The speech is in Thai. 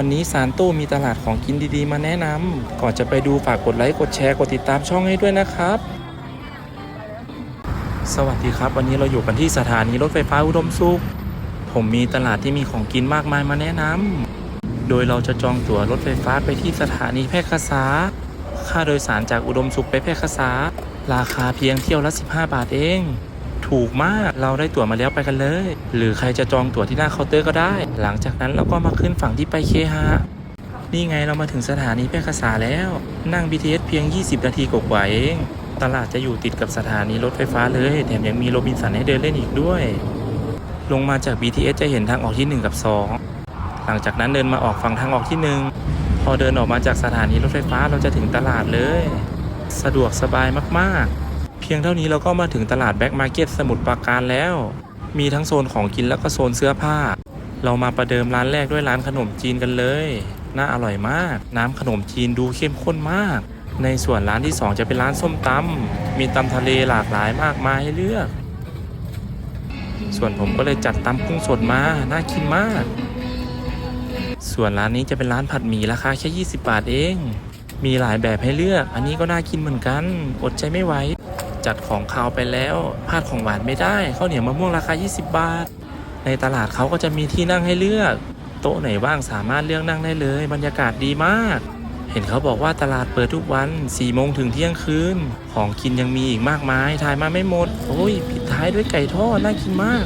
วันนี้สารตู้มีตลาดของกินดีๆ มาแนะนำก่อนจะไปดูฝากกดไลค์กดแชร์กดติดตามช่องให้ด้วยนะครับ สวัสดีครับ วันนี้เราอยู่กันที่สถานีรถไฟฟ้าอุดมสุข ผมมีตลาดที่มีของกินมากมายมาแนะนำโดยเราจะจองตั๋วรถไฟฟ้าไปที่สถานีแพร่กษา ค่าโดยสารจากอุดมสุขไปแพร่กษา ราคาเพียงเที่ยวละ 15 บาทเอง ถูกมาก เราได้ตั๋วมาแล้วไปกันเลย หรือใครจะจองตั๋วที่หน้าเคาน์เตอร์ก็ได้ หลังจากนั้นเราก็มาขึ้นฝั่งที่ไปเคหะนี่ไงเรามาถึงสถานีแพร่กษาแล้ว นั่ง BTS เพียง 20 นาทีกว่าเอง ตลาดจะอยู่ติดกับสถานีรถไฟฟ้าเลย แถมยังมีโรบินสันให้เดินเล่นอีกด้วย ลงมาจาก BTS จะเห็นทางออกที่ 1 กับ 2 หลังจากนั้นเดินมาออกฝั่งทางออกที่ 1 พอเดินออกมาจากสถานีรถไฟฟ้าเราจะถึงตลาดเลย สะดวกสบายมากๆ พียงเท่านี้เราก็มาถึงตลาดแบ็กมาร์เก็ตสมุทรปราการแล้ว มีทั้งโซนของกินแล้วก็โซนเสื้อผ้า เรามาประเดิมร้านแรกด้วยร้านขนมจีนกันเลย น่าอร่อยมาก น้ำขนมจีนดูเข้มข้นมาก ในส่วนร้านที่ 2 จะเป็นร้านส้มตำมีตำทะเลหลากหลายมากมายให้เลือก ส่วนผมก็เลยจัดตำกุ้งสดมา น่ากินมาก ส่วนร้านนี้จะเป็นร้านผัดหมี่ราคาแค่ 20 บาทเองมีหลายแบบให้เลือก อันนี้ก็น่ากินเหมือนกัน อดใจไม่ไหว จัดของคาวไปแล้วพลาดของหวานไม่ได้ข้าวเหนียวมะม่วงราคา 20 บาท ในตลาดเขาก็จะมีที่นั่งให้เลือก โต๊ะไหนว่างสามารถเลือกนั่งได้เลย บรรยากาศดีมาก เห็นเขาบอกว่าตลาดเปิดทุกวัน4โมงถึงเที่ยงคืน ของกินยังมีอีกมากมายทายมาไม่หมด โอ้ยปิดท้ายด้วยไก่ทอดน่ากินมาก